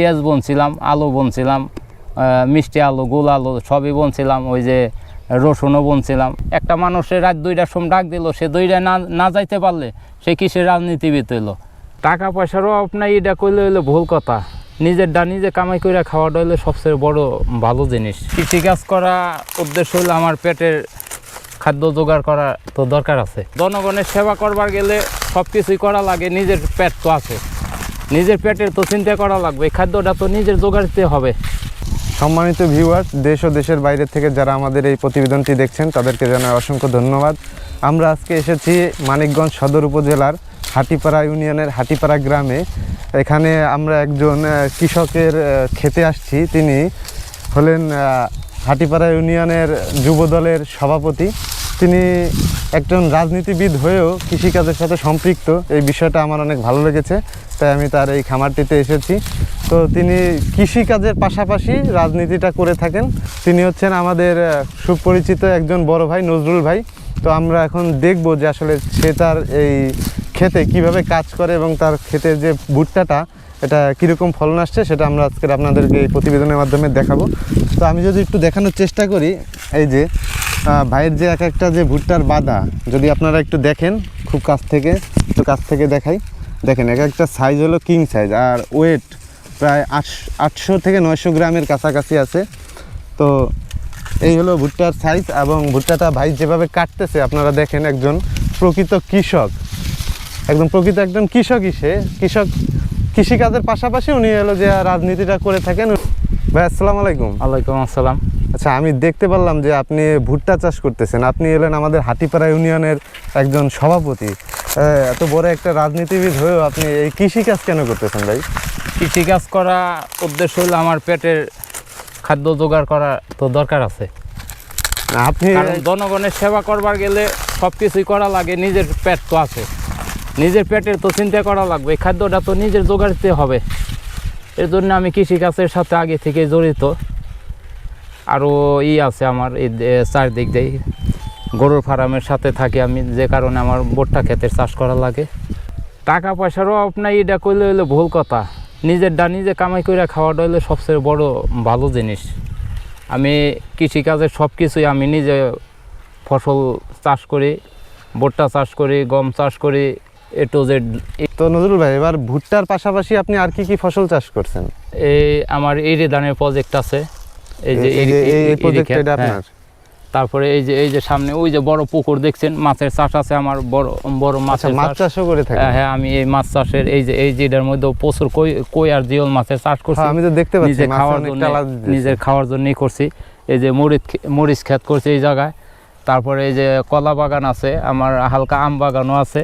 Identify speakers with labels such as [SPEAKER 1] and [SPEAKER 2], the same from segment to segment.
[SPEAKER 1] পেঁয়াজ বনছিলাম, আলু বনছিলাম মিষ্টি আলু গোল আলু সবই বনছিলাম, ওই যে রসুনও বনছিলাম। একটা মানুষের রাত দুইটার সময় ডাক দিল, সে দুইটা না না যাইতে পারলে সে কিসের রাজনীতিবিদ হইল? টাকা পয়সারও আপনার এটা করলে হইলে ভুল কথা। নিজের ডা নিজে কামাই করে খাওয়াটা হইলে সবচেয়ে বড় ভালো জিনিস। কৃষিকাজ করা উদ্দেশ্য হইল আমার পেটের খাদ্য জোগাড় করা তো দরকার আছে। জনগণের সেবা করবার গেলে সব কিছুই করা লাগে, নিজের পেট তো আছে। নিজের পেটের তো চিন্তা করা লাগবে খাদ্যটা তো নিজের জোগাড় দিতে হবে।
[SPEAKER 2] সম্মানিত ভিউয়ার্স দেশ ও দেশের বাইরে থেকে যারা আমাদের এই প্রতিবেদনটি দেখছেন, তাদেরকে জানাই অসংখ্য ধন্যবাদ। আমরা আজকে এসেছি মানিকগঞ্জ সদর উপজেলার হাটিপাড়া ইউনিয়নের হাটিপাড়া গ্রামে। এখানে আমরা একজন কৃষকের খেতে আসছি। তিনি হলেন হাটিপাড়া ইউনিয়নের যুবদলের সভাপতি। তিনি একজন রাজনীতিবিদ হয়েও কৃষিকাজের সাথে সম্পৃক্ত। এই বিষয়টা আমার অনেক ভালো লেগেছে, তাই আমি তার এই খামারটিতে এসেছি। তো তিনি কৃষিকাজের পাশাপাশি রাজনীতিটা করে থাকেন। তিনি হচ্ছেন আমাদের সুপরিচিত একজন বড় ভাই, নজরুল ভাই। তো আমরা এখন দেখব যে আসলে সে তার এই খেতে কীভাবে কাজ করে এবং তার ক্ষেতের যে ভুট্টাটা, এটা কীরকম ফলন আসছে সেটা আমরা আজকের আপনাদেরকে এই প্রতিবেদনের মাধ্যমে দেখাবো। তো আমি যদি একটু দেখানোর চেষ্টা করি, এই যে ভাইয়ের যে এক একটা যে ভুট্টার বাদা, যদি আপনারা একটু দেখেন, খুব কাছ থেকে, একটু কাছ থেকে দেখাই। দেখেন, এক একটা সাইজ হলো কিং সাইজ আর ওয়েট প্রায় আটশো থেকে নয়শো গ্রামের কাছাকাছি আছে। তো এই হলো ভুট্টার সাইজ এবং ভুট্টাটা ভাই যেভাবে কাটতেছে, আপনারা দেখেন একজন প্রকৃত কৃষক। একদম প্রকৃত একজন কৃষকই সে। কৃষক, কৃষিকাজের পাশাপাশি উনি হলো যে রাজনীতিটা করে থাকেন ভাই আসসালামু আলাইকুম।
[SPEAKER 1] ওয়ালাইকুম আসসালাম।
[SPEAKER 2] আচ্ছা আমি দেখতে পারলাম যে আপনি ভুট্টা চাষ করতেছেন। আপনি এলেন আমাদের হাটিপাড়া ইউনিয়নের একজন সভাপতি। এত বড় একটা রাজনীতিবিদ হয়েও আপনি এই কৃষিকাজ কেন করতেছেন ভাই?
[SPEAKER 1] কৃষিকাজ করা উদ্দেশ্য হলো আমার পেটের খাদ্য জোগাড় করা তো দরকার আছে।
[SPEAKER 2] আপনি
[SPEAKER 1] জনগণের সেবা করবার গেলে সব কিছুই করা লাগে নিজের পেট তো আছে। নিজের পেটের তো চিন্তা করা লাগবে খাদ্যটা তো নিজের জোগাড় দিতে হবে। এর জন্য আমি কৃষিকাজের সাথে আগে থেকে জড়িত। আরও ই আছে আমার, এই চারদিক দিয়ে গরুর ফার্মের সাথে থাকি আমি, যে কারণে আমার ভুট্টা ক্ষেতের চাষ করা লাগে। টাকা পয়সারও আপনার এটা করলে হইলে ভুল কথা। নিজের ডা নিজে কামাই করে খাওয়াটা হইলে সবচেয়ে বড় ভালো জিনিস। আমি কৃষিকাজের সব কিছুই আমি নিজে ফসল চাষ করি, ভুট্টা চাষ করি, গম চাষ করি এ টু জেড
[SPEAKER 2] তো নজরুল ভাই এবার ভুট্টার পাশাপাশি আপনি আর কি কি ফসল চাষ করছেন?
[SPEAKER 1] এই আমার ধানের প্রজেক্ট আছে এই যে
[SPEAKER 2] এই প্রজেক্ট এটা
[SPEAKER 1] হ্যাঁ।
[SPEAKER 2] আপনার?
[SPEAKER 1] তারপরে এই যে এই যে সামনে ওই যে বড় পুকুর দেখছেন মাছের চাষ আছে আমার বড় বড়
[SPEAKER 2] আচ্ছা
[SPEAKER 1] মাছের
[SPEAKER 2] মাছ চাষও করে থাকেন?
[SPEAKER 1] হ্যাঁ, হ্যাঁ আমি এই মাছ চাষের এই যে এই যেটার মধ্যে প্রচুর কই কই আর জিওল মাছের চাষ করছি।
[SPEAKER 2] হ্যাঁ, আমি তো দেখতে পাচ্ছি
[SPEAKER 1] নিজে খাওয়ার জন্য নিজের খাওয়ার জন্যই করছি। এই যে মরিচ মরিচ ক্ষেত করছি এই জায়গায়। তারপরে এই যে কলা বাগান আছে আমার হালকা আম বাগানও আছে।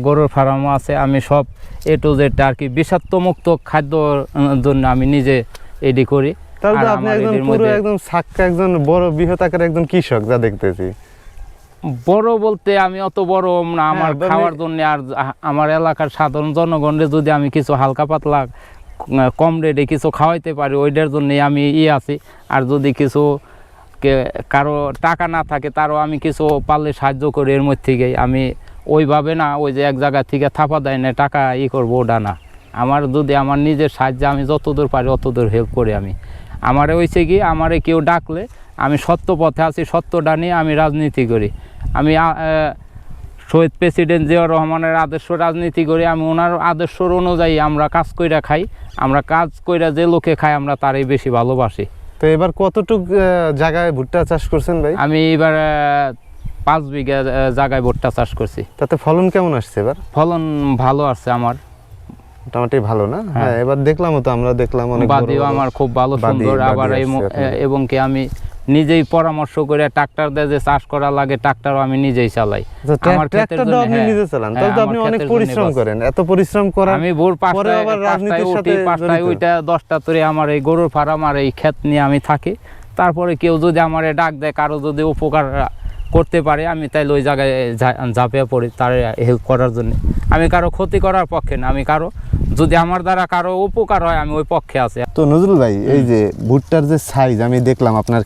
[SPEAKER 1] গরুর ফার্মও আছে আমি সব এ টু জেড আর কি বিষাক্ত মুক্ত খাদ্যর জন্য আমি নিজে এডি করি।
[SPEAKER 2] তাহলে
[SPEAKER 1] আর
[SPEAKER 2] আপনি একজন পুরো একদম সাক্কা একজন বড় বৃহৎ আকারের একজন কৃষক যা দেখতেছি।
[SPEAKER 1] বড় বলতে আমি অত বড় না আমার
[SPEAKER 2] হ্যাঁ,
[SPEAKER 1] খাওয়ার জন্য আর আমার এলাকার সাধারণ জনগণের যদি আমি কিছু হালকা পাতলা কম রেটে কিছু খাওয়াইতে পারি ওইটার জন্যই আমি ই আছি। আর যদি কিছু কে- কারও টাকা না থাকে তারও আমি কিছু পারলে সাহায্য করি এর মধ্যে থেকেই। আমি ওইভাবে না ওই যে এক জায়গা থেকে থাপা দেয় না টাকা ই করব ওটা না। আমার যদি আমার নিজের সাহায্যে আমি যতদূর পারি অতদূর হেল্প করি আমি। আমারে হয়েছে কি আমারে কেউ ডাকলে আমি সত্য পথে আছি সত্যটা নিয়ে আমি রাজনীতি করি। আমি শহীদ প্রেসিডেন্ট জিয়াউর রহমানের আদর্শ রাজনীতি করি আমি ওনার আদর্শর অনুযায়ী আমরা কাজ কইরা খাই আমরা কাজ কইরা যে লোকে খাই আমরা তারই বেশি ভালোবাসি।
[SPEAKER 2] তো এবার কতটুক জায়গায় ভুট্টা চাষ করছেন ভাই?
[SPEAKER 1] আমি এবার পাঁচ বিঘা জায়গায় ভুট্টা চাষ করছি।
[SPEAKER 2] তাতে ফলন কেমন আসছে এবার?
[SPEAKER 1] ফলন ভালো আছে আমার।
[SPEAKER 2] মোটামুটি ভালো না?
[SPEAKER 1] হ্যাঁ।
[SPEAKER 2] হ্যাঁ এবার দেখলাম তো আমরা দেখলাম অনেক
[SPEAKER 1] বাদিও আমার খুব ভালো সুন্দর আবার এই
[SPEAKER 2] আসছে
[SPEAKER 1] এবং কি আমি নিজেই পরামর্শ করে ট্রাক্টর দিয়ে যে চাষ করা লাগে ট্রাক্টরও আমি নিজেই চালাই।
[SPEAKER 2] আচ্ছা,
[SPEAKER 1] আমার
[SPEAKER 2] আপনি
[SPEAKER 1] হ্যাঁ।
[SPEAKER 2] নিজে চালান?
[SPEAKER 1] হ্যাঁ,
[SPEAKER 2] তাহলে তো আপনি অনেক পরিশ্রম করেন। এত পরিশ্রম
[SPEAKER 1] আমি ভোর পাঁচটায়
[SPEAKER 2] আবার রাজনীতির সাথে
[SPEAKER 1] পাঁচটায়
[SPEAKER 2] জড়িত।
[SPEAKER 1] দশটা তরে আমার এই গরুর ফার্ম আর এই ক্ষেত নিয়ে আমি থাকি। তারপরে কেউ যদি আমার ডাক দেয় কারও যদি উপকার করতে পারে আমি তাইলে ওই জায়গায় ঝাঁপিয়ে পড়ি তার হেল্প করার জন্য। আমি কারও ক্ষতি করার পক্ষে না আমি কারও যদি আমার দ্বারা কারও উপকার হয় আমি ওই পক্ষে আছি।
[SPEAKER 2] তো নজরুল ভাই এই যে ভুট্টার যে সাইজ আমি দেখলাম আপনার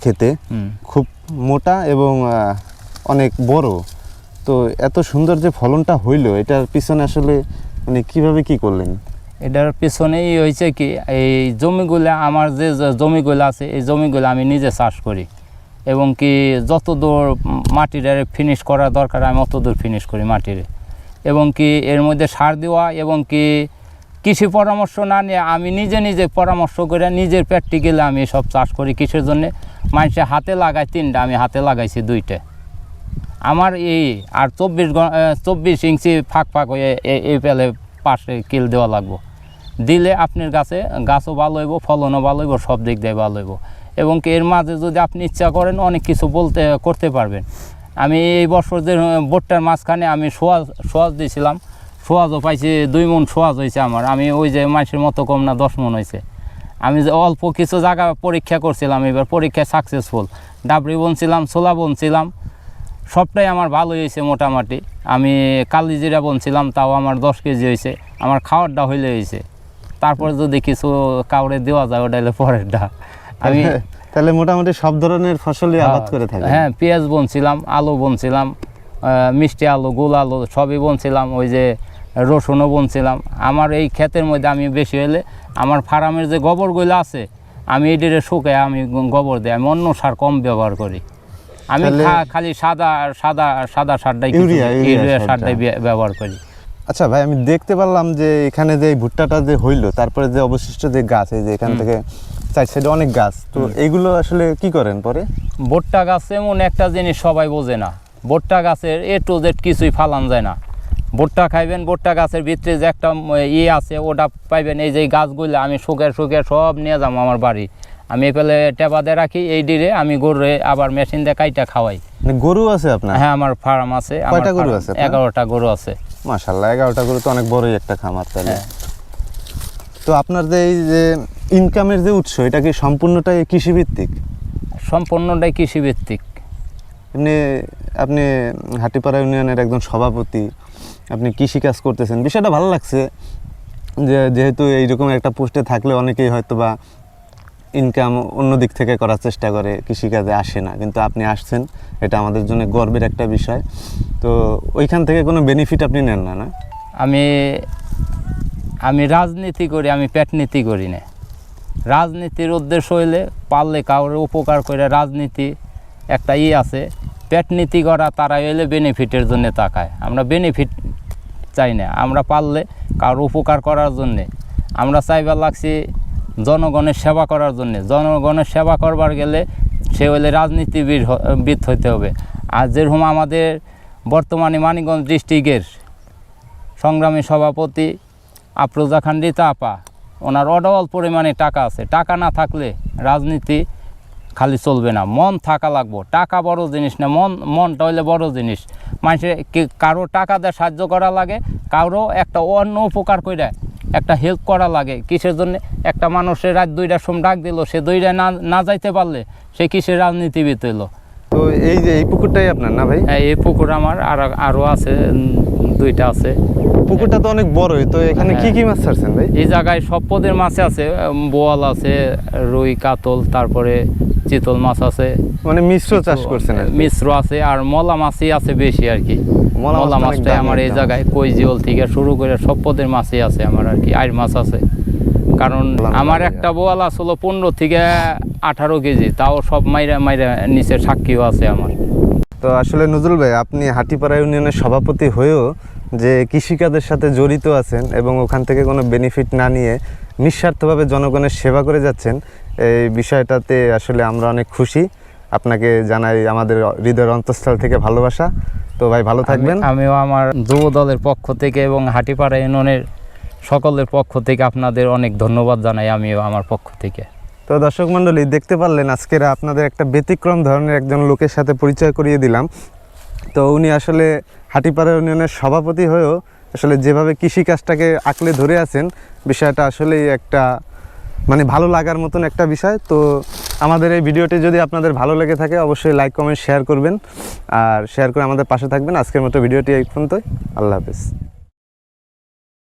[SPEAKER 1] হুম।
[SPEAKER 2] খুব মোটা এবং অনেক বড়। তো এত সুন্দর যে ফলনটা হইল এটার পিছনে আসলে মানে কীভাবে কি করলেন?
[SPEAKER 1] এটার পিছনেই হয়েছে কি এই জমিগুলো আমার যে জমিগুলো আছে এই জমিগুলো আমি নিজে চাষ করি। এবং কি যত দূর মাটির ফিনিশ করা দরকার, আমি অত দূর ফিনিশ করি মাটির। এবং কি এর মধ্যে সার দেওয়া এবং কি কৃষি পরামর্শ না নিয়ে আমি নিজে নিজে পরামর্শ করে নিজের প্র্যাকটিক্যালে আমি সব চাষ করি কিসের জন্যে। মানুষে হাতে লাগায় তিনটা, আমি হাতে লাগাইছি দুইটা। আমার এই আর চব্বিশ চব্বিশ ইঞ্চি ফাঁক ফাঁক হয়ে এই পেলে পাশে কিল দেওয়া লাগবো। দিলে আপনার গাছে গাছও ভালো হইব, ফলনও ভালো হইব, সব দিক দিয়ে ভালো হইব। এবং এর মাঝে যদি আপনি ইচ্ছা করেন অনেক কিছু বলতে, করতে পারবেন। আমি এই বছর যে বোটটার মাঝখানে আমি সোয়াজ সোয়াজ দিয়েছিলাম। সোয়াজও পাইছি, দুই মন সোয়াজ হয়েছে আমার। আমি ওই যে মাসের মতো কম না, দশ মন হয়েছে। আমি যে অল্প কিছু জায়গা পরীক্ষা করছিলাম, এবার পরীক্ষায় সাকসেসফুল ডাবরি বনছিলাম, ছোলা বনছিলাম। সবটাই আমার ভালো হয়েছে মোটামুটি। আমি কালিজিরা বনছিলাম, তাও আমার দশ কেজি হয়েছে। আমার খাওয়ারটা হইলে হয়েছে। তারপরে যদি কিছু কাউরে দেওয়া যায় ওটা হলে পরেরটা। আমি
[SPEAKER 2] তাহলে মোটামুটি সব ধরনের ফসলই আবাদ করে থাকেন।
[SPEAKER 1] হ্যাঁ পেঁয়াজ বনছিলাম আলু বনছিলাম মিষ্টি আলু গোল আলু সবই বনছিলাম ওই যে রসুনও বনছিলাম। আমার এই ক্ষেতের মধ্যে আমি বেশি হলে আমার ফার্মের যে গোবরগুলো আছে আমি এটিরে শুকায় আমি গোবর দিই আমি অন্য সার কম ব্যবহার করি। আমি খালি সাদা সাদা সাদা সারটাই
[SPEAKER 2] ইউরিয়া, ইউরিয়া
[SPEAKER 1] ইউরিয়া
[SPEAKER 2] সারটা।
[SPEAKER 1] সারটাই ব্যবহার করি।
[SPEAKER 2] আচ্ছা ভাই আমি দেখতে পারলাম যে এখানে যে ভুট্টাটা যে হইল তারপরে যে অবশিষ্ট যে গাছ এই যে এখান থেকে চার সাইডে অনেক গাছ। তো এইগুলো আসলে কি করেন পরে?
[SPEAKER 1] ভুট্টা গাছ এমন একটা জিনিস সবাই বোঝে না। ভুট্টা গাছের এ টু জেড কিছুই ফালান যায় না। ভুট্টা খাইবেন ভুট্টা গাছের ভিতরে যে একটা ইয়ে আছে ওটা পাইবেন এই যে গাছগুলো আমি শুকে শুকে সব নিয়ে যাব আমার বাড়ি। আমি এপেলে টেপা দিয়ে রাখি এই ডিরে আমি গরুরে আবার মেশিন দিয়ে কাইটা খাওয়াই।
[SPEAKER 2] মানে গরু আছে আপনার?
[SPEAKER 1] হ্যাঁ আমার ফার্ম আছে
[SPEAKER 2] কয়টা গরু আছে
[SPEAKER 1] এগারোটা গরু আছে।
[SPEAKER 2] মাশাল্লাহ এগারোটা গরু তো অনেক বড়ই একটা খামার তাহলে।
[SPEAKER 1] হ্যাঁ।
[SPEAKER 2] তো আপনার যে এই যে ইনকামের যে উৎস এটা কি সম্পূর্ণটাই কৃষিভিত্তিক?
[SPEAKER 1] সম্পূর্ণটাই কৃষিভিত্তিক।
[SPEAKER 2] এমনি আপনি হাটিপাড়া ইউনিয়নের একজন সভাপতি আপনি কৃষি কাজ করতেছেন। বিষয়টা ভালো লাগছে যে যেহেতু এইরকম একটা পোস্টে থাকলে অনেকেই হয়তো বা ইনকাম অন্য দিক থেকে করার চেষ্টা করে কৃষিকাজে আসে না। কিন্তু আপনি আসছেন এটা আমাদের জন্য গর্বের একটা বিষয়। তো ওইখান থেকে কোনো বেনিফিট আপনি নেন না না?
[SPEAKER 1] আমি আমি রাজনীতি করি, আমি পেটনীতি করি না। রাজনীতির উদ্দেশ্য হইলে পারলে কাউরে উপকার করে রাজনীতি একটা ই আছে, পেটনীতি করা তারা হইলে বেনিফিটের জন্য তাকায়। আমরা বেনিফিট চাই না, আমরা পারলে কারোর উপকার করার জন্যে। আমরা চাইবার লাগছি জনগণের সেবা করার জন্যে। জনগণের সেবা করবার গেলে সে হইলে রাজনীতিবিদ বিদ হইতে হবে। আর যেরকম আমাদের বর্তমানে মানিকগঞ্জ ডিস্ট্রিক্টের সংগ্রামী সভাপতি আফরোজা খান রিতা আপা ওনার অডবল পরিমাণে টাকা আছে। টাকা না থাকলে রাজনীতি খালি চলবে না। মন থাকা লাগবো। টাকা বড় জিনিস না। মন মনটা হইলে বড় জিনিস। মানুষের কি- কারও টাকা দিয়ে সাহায্য করা লাগে? কারও একটা অন্য উপকার করে একটা হেল্প করা লাগে। কিসের জন্য? একটা মানুষের রাত দুইটার সময় ডাক দিল। সে দুইটা না না যাইতে পারলে সে কিসের রাজনীতিবিদ হইল?
[SPEAKER 2] তো এই যে এই পুকুরটাই আপনার না ভাই?
[SPEAKER 1] হ্যাঁ এই পুকুর আমার আর আরও আছে দুইটা আছে।
[SPEAKER 2] পুকুরটা তো অনেক বড়ই তো এখানে কি কি মাছ ছাড়ছেন ভাই?
[SPEAKER 1] এই জায়গায় সব পদের মাছ আছে বোয়াল আছে রুই কাতল তারপরে চিতল মাছ আছে।
[SPEAKER 2] মানে মিশ্র চাষ করছেন
[SPEAKER 1] মিশ্র আছে আর মলা মাছই আছে বেশি আর কি।
[SPEAKER 2] মলা
[SPEAKER 1] মাছটাই আমার এই জায়গায় কই জিওল থেকে শুরু করে সব পদের মাছই আছে আমার আর কি আইর মাছ আছে। কারণ আমার একটা বোয়াল আসলো পনেরো থেকে আঠারো কেজি তাও সব মাইরা মাইরা নিচে সাক্ষীও আছে আমার।
[SPEAKER 2] তো আসলে নজরুল ভাই আপনি হাটিপাড়া ইউনিয়নের সভাপতি হয়েও যে কৃষিকাজের সাথে জড়িত আছেন এবং ওখান থেকে কোনো বেনিফিট না নিয়ে নিঃস্বার্থভাবে জনগণের সেবা করে যাচ্ছেন এই বিষয়টাতে আসলে আমরা অনেক খুশি। আপনাকে জানাই আমাদের হৃদয়ের অন্তঃস্থল থেকে ভালোবাসা। তো ভাই ভালো থাকবেন।
[SPEAKER 1] আমিও আমার যুব দলের পক্ষ থেকে এবং হাটিপাড়া ইউনিয়নের সকলের পক্ষ থেকে আপনাদের অনেক ধন্যবাদ জানাই আমিও আমার পক্ষ থেকে।
[SPEAKER 2] তো দর্শক মণ্ডলী দেখতে পারলেন আজকের আপনাদের একটা ব্যতিক্রম ধরনের একজন লোকের সাথে পরিচয় করিয়ে দিলাম। তো উনি আসলে হাটিপাড়া ইউনিয়নের সভাপতি হয়েও আসলে যেভাবে কৃষিকাজটাকে আঁকলে ধরে আছেন, বিষয়টা আসলেই একটা মানে ভালো লাগার মতন একটা বিষয়। তো আমাদের এই ভিডিওটি যদি আপনাদের ভালো লেগে থাকে, অবশ্যই লাইক, কমেন্ট, শেয়ার করবেন। আর শেয়ার করে আমাদের পাশে থাকবেন। আজকের মতো ভিডিওটি এই পর্যন্তই। আল্লাহ হাফেজ।